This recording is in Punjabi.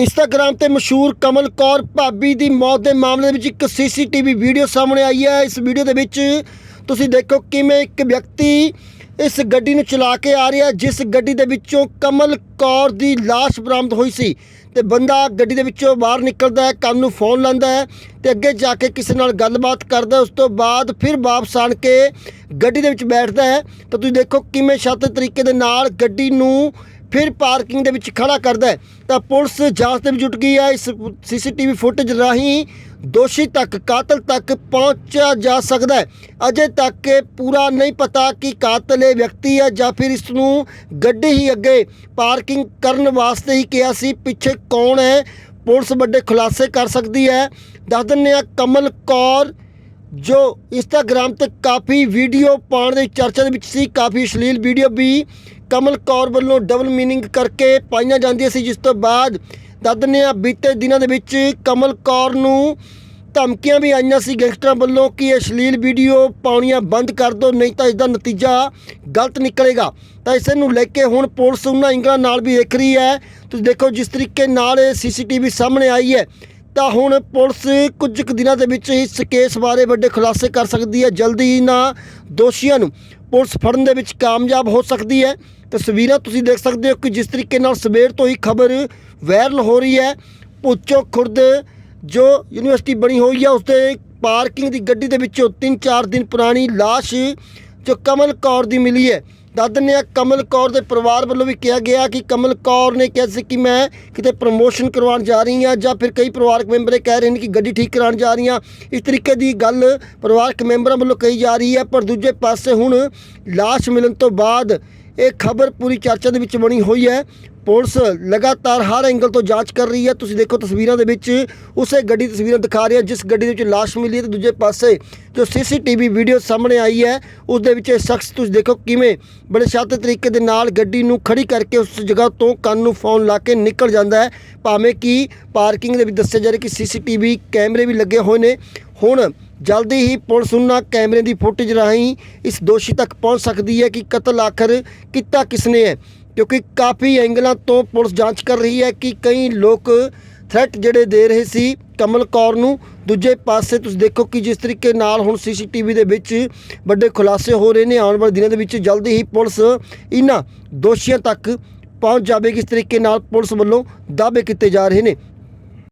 ਇੰਸਟਾਗ੍ਰam ਤੇ ਮਸ਼ਹੂਰ ਕਮਲ ਕੌਰ ਭਾਬੀ ਦੀ ਮੌਤ ਦੇ ਮਾਮਲੇ ਦੇ ਵਿੱਚ ਇੱਕ ਸੀਸੀਟੀਵੀ ਵੀਡੀਓ ਸਾਹਮਣੇ ਆਈ ਹੈ। ਇਸ ਵੀਡੀਓ ਦੇ ਵਿੱਚ ਤੁਸੀਂ ਦੇਖੋ ਕਿਵੇਂ ਇੱਕ ਵਿਅਕਤੀ ਇਸ ਗੱਡੀ ਨੂੰ ਚਲਾ ਕੇ ਆ ਰਿਹਾ ਜਿਸ ਗੱਡੀ ਦੇ ਵਿੱਚੋਂ ਕਮਲ ਕੌਰ ਦੀ ਲਾਸ਼ ਬਰਾਮਦ ਹੋਈ ਸੀ ਤੇ ਬੰਦਾ ਗੱਡੀ ਦੇ ਵਿੱਚੋਂ ਬਾਹਰ ਨਿਕਲਦਾ ਹੈ ਕੰਨ ਨੂੰ ਫੋਨ ਲਾਉਂਦਾ ਹੈ ਤੇ ਅੱਗੇ ਜਾ ਕੇ ਕਿਸੇ ਨਾਲ ਗੱਲਬਾਤ ਕਰਦਾ ਉਸ ਤੋਂ ਬਾਅਦ ਫਿਰ ਵਾਪਸ ਆਣ ਕੇ ਗੱਡੀ ਦੇ ਵਿੱਚ ਬੈਠਦਾ ਹੈ। ਤਾਂ ਤੁਸੀਂ ਦੇਖੋ ਕਿਵੇਂ ਛੱਤ ਤਰੀਕੇ ਦੇ ਨਾਲ ਗੱਡੀ ਨੂੰ ਫਿਰ ਪਾਰਕਿੰਗ ਦੇ ਵਿੱਚ ਖੜਾ ਕਰਦਾ ਤਾਂ ਪੁਲਿਸ ਜਾਂਚ ਦੇ ਵਿੱਚ ਜੁਟ ਗਈ ਹੈ। ਇਸ ਸੀਸੀਟੀਵੀ ਫੁਟੇਜ ਰਾਹੀਂ ਦੋਸ਼ੀ ਤੱਕ, ਕਾਤਲ ਤੱਕ ਪਹੁੰਚਿਆ ਜਾ ਸਕਦਾ ਹੈ। ਅਜੇ ਤੱਕ ਇਹ ਪੂਰਾ ਨਹੀਂ ਪਤਾ ਕਿ ਕਾਤਲ ਇਹ ਵਿਅਕਤੀ ਹੈ ਜਾਂ ਫਿਰ ਇਸ ਨੂੰ ਗੱਡੀ ਹੀ ਅੱਗੇ ਪਾਰਕਿੰਗ ਕਰਨ ਵਾਸਤੇ ਹੀ ਕਿਹਾ ਸੀ। ਪਿੱਛੇ ਕੌਣ ਹੈ? ਪੁਲਿਸ ਵੱਡੇ ਖੁਲਾਸੇ ਕਰ ਸਕਦੀ ਹੈ। ਦੱਸ ਦਿੰਦੇ ਆ ਕਮਲ ਕੌਰ, ਜੋ ਇੰਸਟਾਗ੍ਰam ਤੇ ਕਾਫੀ ਵੀਡੀਓ ਪਾਉਣ ਦੇ ਚਰਚਾ ਦੇ ਵਿੱਚ ਸੀ, ਕਾਫੀ ਅਸ਼ਲੀਲ ਵੀਡੀਓ ਵੀ ਕਮਲ ਕੌਰ ਵੱਲੋਂ ਡਬਲ ਮੀਨਿੰਗ ਕਰਕੇ ਪਾਈਆਂ ਜਾਂਦੀਆਂ ਸੀ, ਜਿਸ ਤੋਂ ਬਾਅਦ ਦੱਸ ਦਿੰਦੇ ਆ ਬੀਤੇ ਦਿਨਾਂ ਦੇ ਵਿੱਚ ਕਮਲ ਕੌਰ ਨੂੰ ਧਮਕੀਆਂ ਵੀ ਆਈਆਂ ਸੀ ਗੈਂਗਸਟਰਾਂ ਵੱਲੋਂ ਕਿ ਇਹ ਅਸ਼ਲੀਲ ਵੀਡੀਓ ਪਾਉਣੀਆਂ ਬੰਦ ਕਰ ਦਿਓ, ਨਹੀਂ ਤਾਂ ਇਸ ਦਾ ਨਤੀਜਾ ਗਲਤ ਨਿਕਲੇਗਾ। ਤਾਂ ਇਸ ਨੂੰ ਲੈ ਕੇ ਹੁਣ ਪੁਲਿਸ ਉਹਨਾਂ ਇੰਗਲਾਂ ਨਾਲ ਵੀ ਦੇਖ ਰਹੀ ਹੈ। ਤੁਸੀਂ ਦੇਖੋ, ਜਿਸ ਤਰੀਕੇ ਨਾਲ ਇਹ ਸੀਸੀਟੀਵੀ ਸਾਹਮਣੇ ਆਈ ਹੈ, ਤਾਂ ਹੁਣ ਪੁਲਿਸ ਕੁਝ ਕੁ ਦਿਨਾਂ ਦੇ ਵਿੱਚ ਇਸ ਕੇਸ ਬਾਰੇ ਵੱਡੇ ਖੁਲਾਸੇ ਕਰ ਸਕਦੀ ਹੈ ਜਲਦੀ ਹੀ ਨਾ ਦੋਸ਼ੀਆਂ ਨੂੰ। ਪੁਲਿਸ ਫੜਨ ਦੇ ਵਿੱਚ ਕਾਮਯਾਬ ਹੋ ਸਕਦੀ ਹੈ। ਤਸਵੀਰਾਂ ਤੁਸੀਂ ਦੇਖ ਸਕਦੇ ਹੋ ਕਿ ਜਿਸ ਤਰੀਕੇ ਨਾਲ ਸਵੇਰ ਤੋਂ ਹੀ ਖਬਰ ਵਾਇਰਲ ਹੋ ਰਹੀ ਹੈ। ਪੁੱਚੋ ਖੁਰਦ ਜੋ ਯੂਨੀਵਰਸਿਟੀ ਬਣੀ ਹੋਈ ਹੈ ਉਸ ਉਸਦੇ ਪਾਰਕਿੰਗ ਦੀ ਗੱਡੀ ਦੇ ਵਿੱਚੋਂ 3-4 ਦਿਨ ਪੁਰਾਣੀ ਲਾਸ਼ ਜੋ ਕਮਲ ਕੌਰ ਦੀ ਮਿਲੀ ਹੈ। ਦੱਸ ਦਿੰਦੇ ਹਾਂ, ਕਮਲ ਕੌਰ ਦੇ ਪਰਿਵਾਰ ਵੱਲੋਂ ਵੀ ਕਿਹਾ ਗਿਆ ਕਿ ਕਮਲ ਕੌਰ ਨੇ ਕਿਹਾ ਸੀ ਕਿ ਮੈਂ ਕਿਤੇ ਪ੍ਰਮੋਸ਼ਨ ਕਰਵਾਉਣ ਜਾ ਰਹੀ ਹਾਂ ਜਾਂ ਫਿਰ ਕਈ ਪਰਿਵਾਰਕ ਮੈਂਬਰ ਇਹ ਕਹਿ ਰਹੇ ਨੇ ਕਿ ਗੱਡੀ ਠੀਕ ਕਰਾਉਣ ਜਾ ਰਹੀ ਹਾਂ। ਇਸ ਤਰੀਕੇ ਦੀ ਗੱਲ ਪਰਿਵਾਰਕ ਮੈਂਬਰਾਂ ਵੱਲੋਂ ਕਹੀ ਜਾ ਰਹੀ ਹੈ, ਪਰ ਦੂਜੇ ਪਾਸੇ ਹੁਣ ਲਾਸ਼ ਮਿਲਣ ਤੋਂ ਬਾਅਦ ਇਹ ਖਬਰ ਪੂਰੀ ਚਰਚਾ ਦੇ ਵਿੱਚ ਬਣੀ ਹੋਈ ਹੈ। ਪੁਲਿਸ ਲਗਾਤਾਰ ਹਰ ਐਂਗਲ ਤੋਂ ਜਾਂਚ ਕਰ ਰਹੀ ਹੈ। ਤੁਸੀਂ ਦੇਖੋ ਤਸਵੀਰਾਂ ਦੇ ਵਿੱਚ, ਉਸੇ ਗੱਡੀ ਦੀ ਤਸਵੀਰਾਂ ਦਿਖਾ ਰਹੀ ਹੈ ਜਿਸ ਗੱਡੀ ਦੇ ਵਿੱਚ ਲਾਸ਼ ਮਿਲੀ ਹੈ ਤੇ ਦੂਜੇ ਪਾਸੇ ਜੋ ਸੀਸੀਟੀਵੀ ਵੀਡੀਓ ਸਾਹਮਣੇ ਆਈ ਹੈ ਉਸ ਦੇ ਵਿੱਚ ਇਹ ਸ਼ਖਸ ਤੁਸੀਂ ਦੇਖੋ ਕਿਵੇਂ ਬੜੇ ਸ਼ਾਂਤ ਤਰੀਕੇ ਦੇ ਨਾਲ ਗੱਡੀ ਨੂੰ ਖੜੀ ਕਰਕੇ ਉਸ ਜਗ੍ਹਾ ਤੋਂ ਕੰਨ ਨੂੰ ਫੋਨ ਲਾ ਕੇ ਨਿਕਲ ਜਾਂਦਾ ਹੈ। ਭਾਵੇਂ ਕਿ ਪਾਰਕਿੰਗ ਦੇ ਵਿੱਚ ਦੱਸਿਆ ਜਾ ਰਿਹਾ ਕਿ ਸੀਸੀਟੀਵੀ ਕੈਮਰੇ ਵੀ ਲੱਗੇ ਹੋਏ ਨੇ। ਹੁਣ ਜਲਦੀ ਹੀ ਪੁਲਿਸ ਉਹਨਾਂ ਕੈਮਰੇ ਦੀ ਫੁਟੇਜ ਰਾਹੀਂ ਇਸ ਦੋਸ਼ੀ ਤੱਕ ਪਹੁੰਚ ਸਕਦੀ ਹੈ ਕਿ ਕਤਲ ਆਖਰ ਕੀਤਾ ਕਿਸਨੇ ਹੈ। ਕਿਉਂਕਿ ਕਾਫੀ ਐਂਗਲਾਂ ਤੋਂ ਪੁਲਿਸ ਜਾਂਚ ਕਰ ਰਹੀ ਹੈ ਕਿ ਕਈ ਲੋਕ ਥ੍ਰੈਟ ਜਿਹੜੇ ਦੇ ਰਹੇ ਸੀ ਕਮਲ ਕੌਰ ਨੂੰ। ਦੂਜੇ ਪਾਸੇ ਤੁਸੀਂ ਦੇਖੋ ਕਿ ਜਿਸ ਤਰੀਕੇ ਨਾਲ ਹੁਣ ਸੀਸੀਟੀਵੀ ਦੇ ਵਿੱਚ ਵੱਡੇ ਖੁਲਾਸੇ ਹੋ ਰਹੇ ਨੇ, ਆਉਣ ਵਾਲੇ ਦਿਨਾਂ ਦੇ ਵਿੱਚ ਜਲਦੀ ਹੀ ਪੁਲਿਸ ਇਹਨਾਂ ਦੋਸ਼ੀਆਂ ਤੱਕ ਪਹੁੰਚ ਜਾਵੇਗੀ। ਇਸ ਤਰੀਕੇ ਨਾਲ ਪੁਲਿਸ ਵੱਲੋਂ ਦਾਅਵੇ ਕੀਤੇ ਜਾ ਰਹੇ ਨੇ।